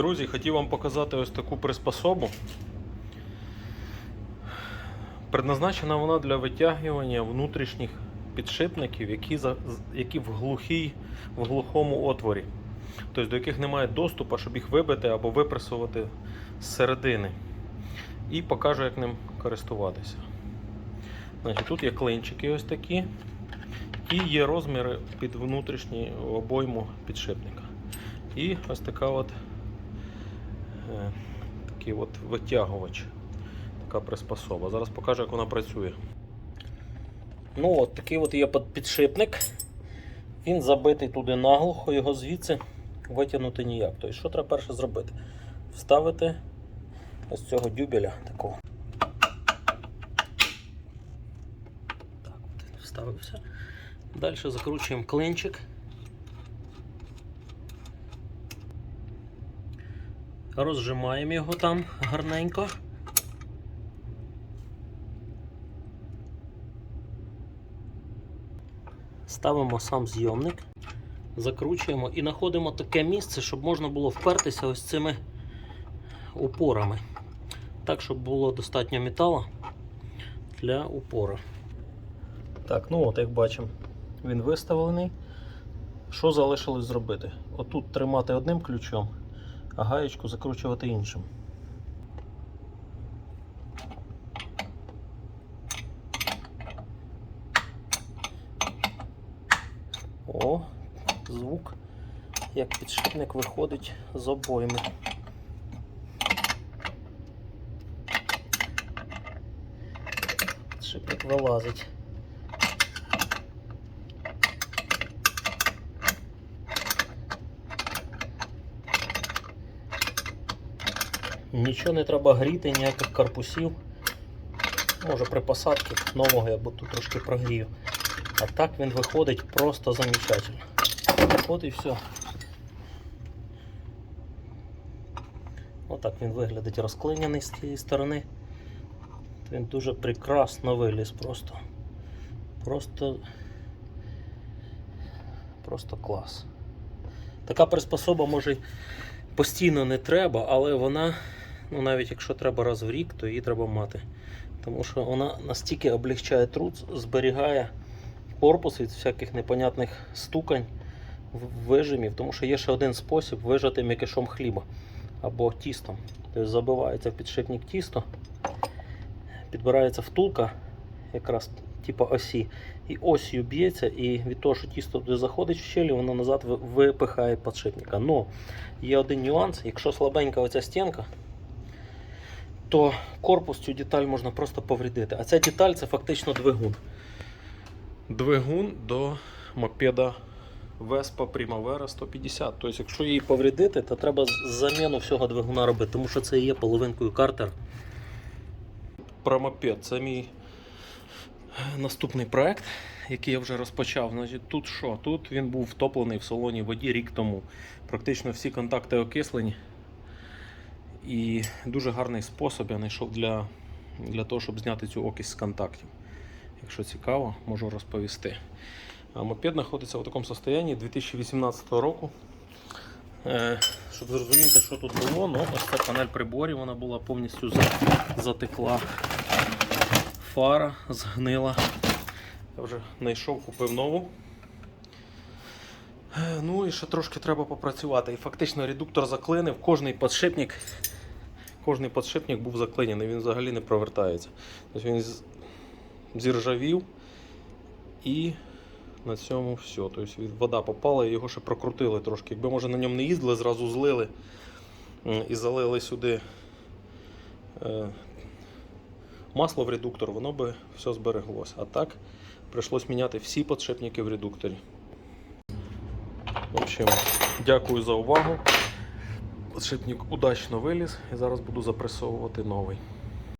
Друзі, хотів вам показати ось таку приспособу. Предназначена вона для витягування внутрішніх підшипників, які, за, які в, глухій, в глухому отворі, тобто до яких немає доступу, щоб їх вибити або випресувати зсередини. І покажу, як ним користуватися. Значить, тут є клинчики ось такі, і є розміри під внутрішній обойму підшипника. І ось така от такий от витягувач, така приспособа. Зараз покажу, як вона працює. Ну от такий от є підшипник. Він забитий туди наглухо, його звідси витягнути ніяк. Тобто, що треба перше зробити? Вставити ось цього дюбеля такого. Так, вставився. Далі закручуємо клинчик. Розжимаємо його там гарненько. Ставимо сам зйомник, закручуємо і знаходимо таке місце, щоб можна було впертися ось цими упорами. Так, щоб було достатньо металу для упора. Так, ну от як бачимо, він виставлений. Що залишилось зробити? Отут тримати одним ключом, а гаєчку закручувати іншим. О, звук, як підшипник виходить з обойми. Підшипник вилазить. Нічого не треба гріти, ніяких корпусів. Може при посадці нового я буду трошки прогрію. А так він виходить просто замечательно. От і все. Отак він виглядить розклиняний з цієї сторони. Він дуже прекрасно виліз просто. Просто. Просто клас. Така приспособа може постійно не треба, але вона, ну навіть якщо треба раз в рік, то її треба мати. Тому що вона настільки облегчає труд, зберігає корпус від всяких непонятних стукань, вижимів, тому що є ще один спосіб вижати м'якишом хліба або тістом. Тобто забивається в підшипник тісто, підбирається втулка, якраз типу осі, і осью б'ється, і від того, що тісто туди заходить в щелі, воно назад випихає підшипника. Но є один нюанс, якщо слабенька оця стінка, то корпус цю деталь можна просто повредити. А ця деталь це фактично двигун. Двигун до мопеда Vespa Primavera 150. Тобто, якщо її повредити, то треба заміну всього двигуна робити, тому що це є половинкою картер. Про мопед. Це мій наступний проект, який я вже розпочав. Значить, тут що? Тут він був втоплений в солоній воді рік тому. Практично всі контакти окислені. І дуже гарний спосіб я знайшов для, для того, щоб зняти цю окись з контактів. Якщо цікаво, можу розповісти. Мопед знаходиться в такому стані 2018 року. Е, щоб зрозуміти, що тут було, ну, ось ця панель приборів вона була повністю затекла. Фара згнила. Я вже знайшов, купив нову. Е, Ну і ще трошки треба попрацювати. І фактично редуктор заклинив, кожний підшипник, кожний підшипник був заклинений, він взагалі не провертається. Тобто він зіржавів і на цьому все. Тобто вода попала і його ще прокрутили трошки. Якби може на ньому не їздили, зразу злили і залили сюди е, масло в редуктор, воно би все збереглося. А так прийшлось міняти всі підшипники в редукторі. В общем, дякую за увагу. Подшипник удачно виліз і зараз буду запресовувати новий.